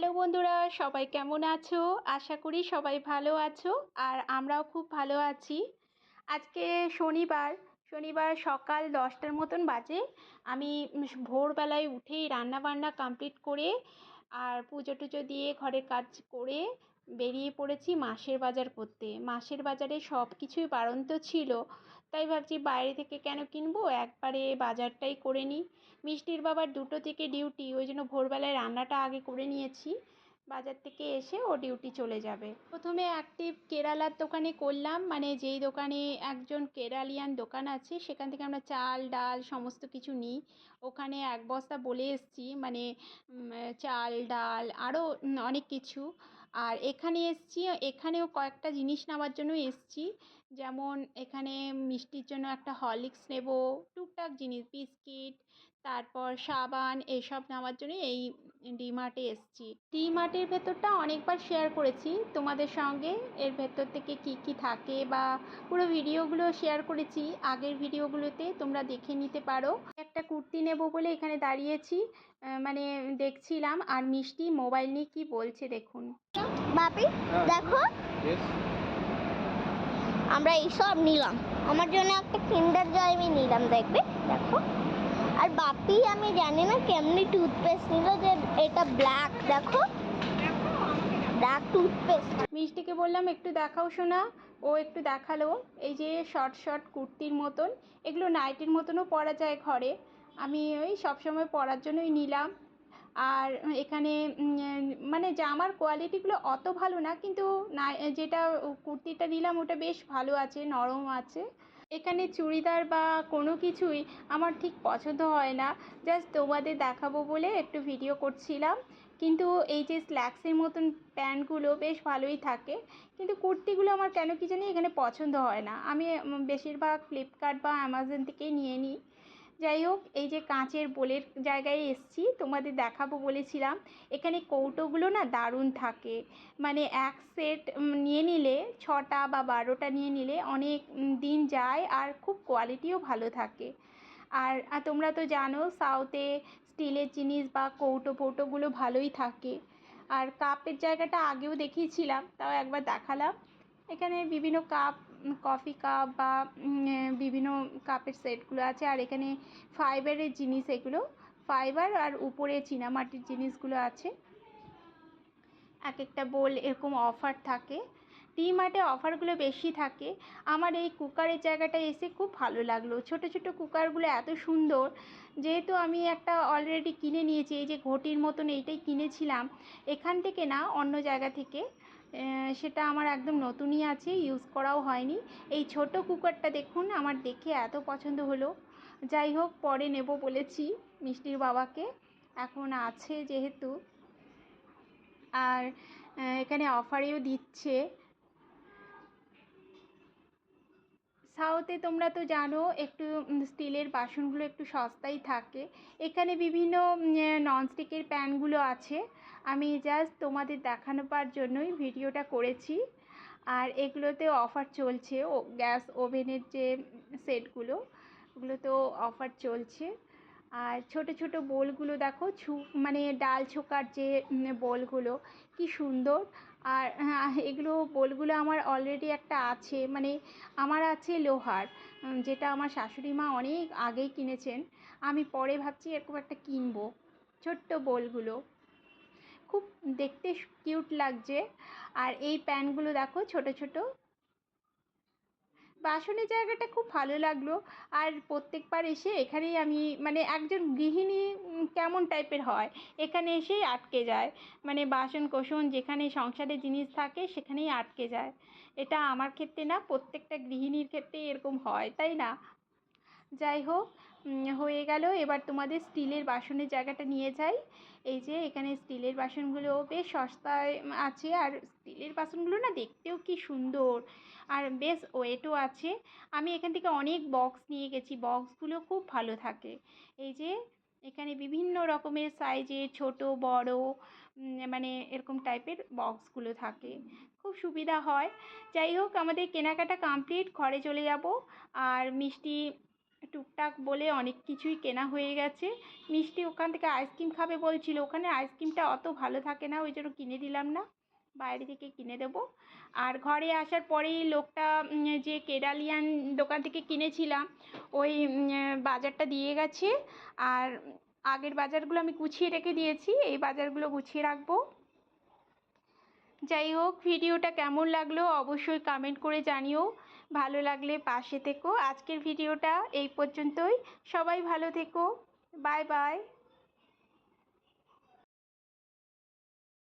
Hello বন্ধুরা, সবাই কেমন আছো? আশা করি সবাই ভালো আছো আর আমরাও খুব ভালো আছি। আজকে শনিবার শনিবার সকাল দশটার মতন বাজে। আমি ভোরবেলায় উঠেই রান্নাবান্না কমপ্লিট করে আর পুজো টুজো দিয়ে ঘরের কাজ করে বেরিয়ে পড়েছি মাসের বাজার করতে। মাসের বাজারে সব কিছুই বাড়ন্ত ছিল। তাই ভাবছি বাইরে থেকে কেন কিনবো? একবারে বাজারটাই করে নিই। মিষ্টির বাবার দুটো থেকে ডিউটি, ওই জন্য ভোরবেলায় রান্নাটা আগে করে নিয়েছি। বাজার থেকে এসে ও ডিউটি চলে যাবে। প্রথমে একটি কেরালার দোকানে করলাম। মানে যেই দোকানে একজন কেরালিয়ান দোকান আছে, সেখান থেকে আমরা চাল, ডাল সমস্ত কিছু নিই। ওখানে এক বস্তা বলে এসেছি। মানে চাল, ডাল আরও অনেক কিছু। আর এখানে এসছি, এখানেও কয়েকটা জিনিস নেওয়ার জন্য এসছি। যেমন এখানে মিষ্টির জন্য একটা হরলিক্স নেব, টুকটাক জিনিস, বিস্কিট তারপর সাবান এসব নেওয়ার জন্য এই ডিমার্টে এসেছি। ডিমার্টের ভেতরটা অনেকবার শেয়ার করেছি। তোমাদের সঙ্গে এর ভেতর থেকে কি কি থাকে বা পুরো ভিডিওগুলো শেয়ার করেছি। আগের ভিডিওগুলোতে তোমরা দেখে নিতে পারো। একটা কুর্তি নেব বলে এখানে দাঁড়িয়েছি মানে দেখছিলাম। আর মিষ্টি মোবাইল নিয়ে কি বলছে দেখুন। বাপি দেখো। আমরা এইসব নিলাম। আমার জন্য একটা কিন্ডার জয় আমি নিলাম দেখবে? দেখো। আর বাপি, আমি জানি না কেমনি টুথপেস্ট নিল যে এটা ব্ল্যাক দেখো। ব্ল্যাক টুথপেস্ট মিষ্টিকে বললাম, একটু দেখাও শোনা ও একটু দেখাল, এই যে শর্ট শর্ট কুর্তির মতন। এগুলো নাইটির মতনও পরা যায় ঘরে। আমি ওই সবসময় পরার জন্যই নিলাম। আর এখানে মানে জামার কোয়ালিটিগুলো অত ভালো না, কিন্তু না যেটা কুর্তিটা নিলাম, ওটা বেশ ভালো আছে, নরম আছে। এখানে চুড়িদার বা কোনো কিছুই আমার ঠিক পছন্দ হয় না। জাস্ট তোমাদের দেখাবো বলে একটু ভিডিও করছিলাম। কিন্তু এই যে স্ল্যাক্সের মতন প্যান্টগুলো বেশ ভালোই থাকে। কিন্তু কুর্তিগুলো আমার কেন কি জানি এখানে পছন্দ হয় না। আমি বেশিরভাগ ফ্লিপকার্ট বা অ্যামাজন থেকেই নিয়ে নিই। যাই হোক, এই যে কাঁচের বোলের জায়গায় এসছি, তোমাদের দেখাবো বলেছিলাম। এখানে কৌটোগুলো না দারুণ থাকে। মানে এক সেট নিয়ে নিলে, ছটা বা বারোটা নিয়ে নিলে অনেক দিন যায় আর খুব কোয়ালিটিও ভালো থাকে। আর তোমরা তো জানো সাউথে স্টিলের জিনিস বা কৌটো ফৌটোগুলো ভালোই থাকে। আর কাপের জায়গাটা আগেও দেখিয়েছিলাম, তাও একবার দেখালাম। এখানে বিভিন্ন কাপ কফি কাপ বা বিভিন্ন কাপের সেটগুলো আছে। আর এখানে ফাইবারের জিনিস এগুলো, ফাইবার আর উপরে চীনামাটির জিনিসগুলো আছে। এক একটা বোল এরকম অফার থাকে। ডিমার্টে অফারগুলো বেশি থাকে। আমার এই কুকারের জায়গাটা এসে খুব ভালো লাগল। ছোট ছোট কুকারগুলো এত সুন্দর। যেহেতু আমি একটা অলরেডি কিনে নিয়েছি, এই যে ঘটির মতন এইটাই কিনেছিলাম, এখান থেকে না, অন্য জায়গা থেকে সেটা আমার একদম নতুনই আছে ইউজ করাও হয়নি। এই ছোট কুকারটা দেখুন, আমার দেখে এত পছন্দ হলো। যাই হোক, পরে নেব বলেছি মিষ্টির বাবাকে। এখন আছে যেহেতু। আর এখানে অফারেও দিচ্ছে। সাউথে তোমরা তো জানো, একটু স্টিলের বাসনগুলো একটু সস্তাই থাকে। এখানে বিভিন্ন ননস্টিকের প্যানগুলো আছে। আমি জাস্ট তোমাদের দেখানোবার জন্যই ভিডিওটা করেছি। আর এগুলোতে অফার চলছে, ও গ্যাস ওভেনের যে সেটগুলো ওগুলোতেও অফার চলছে। আর ছোট ছোট বোলগুলো দেখো, ছু মানে ডাল ছোকার যে বোলগুলো, কি সুন্দর। আর এগুলো বোলগুলো আমার অলরেডি একটা আছে মানে আমার আছে লোহার যেটা আমার শাশুড়ি মা অনেক আগেই কিনেছেন। আমি পরে ভাবছি এরকম একটা কিনবো, ছোট্ট বোলগুলো। খুব দেখতে কিউট লাগছে। আর এই প্যানগুলো দেখো, ছোট ছোট বাসনের জায়গাটা খুব ভালো লাগল। আর প্রত্যেকবার এসে এখানেই আমি মানে একজন গৃহিণী কেমন টাইপের হয়? এখানে এসেই আটকে যায়। মানে বাসন কোসন যেখানে সংসারে জিনিস থাকে সেখানেই আটকে যায়। এটা আমার ক্ষেত্রে না, প্রত্যেকটা গৃহিণীর ক্ষেত্রেই এরকম হয়, তাই না? যাই হোক হয়ে গেল। এবার তোমাদের স্টিলের বাসনের জায়গাটা নিয়ে যাই। এই যে, এখানে স্টিলের বাসনগুলো বেশ সস্তায় আছে। আর স্টিলের বাসনগুলো না দেখতেও কি সুন্দর। আর বেশ ওয়েটও আছে। আমি এখান থেকে অনেক বক্স নিয়ে গেছি। বক্সগুলো খুব ভালো থাকে। এই যে, এখানে বিভিন্ন রকমের সাইজের ছোট, বড় মানে এরকম টাইপের বক্সগুলো থাকে। খুব সুবিধা হয়। যাই হোক, আমাদের কেনাকাটা কমপ্লিট। ঘরে চলে যাব। আর মিষ্টি টুকটাক বলে অনেক কিছুই কেনা হয়ে গেছে। মিষ্টি ওখান থেকে আইসক্রিম খাবে বলছিল। ওখানে আইসক্রিমটা অত ভালো থাকে না, ওই জন্য কিনে দিলাম না। বাইরে থেকে কিনে দেবো। আর ঘরে আসার পরেই লোকটা যে কেরালিয়ান দোকান থেকে কিনেছিলাম, ওই বাজারটা দিয়ে গেছে। আর আগের বাজারগুলো আমি গুছিয়ে রেখে দিয়েছি। এই বাজারগুলো গুছিয়ে রাখব। যাই হোক, ভিডিওটা কেমন লাগল অবশ্যই কমেন্ট করে জানিও। ভালো লাগলে পাশে থেকো। আজকের ভিডিওটা এই পর্যন্তই। সবাই ভালো থেকো। Bye bye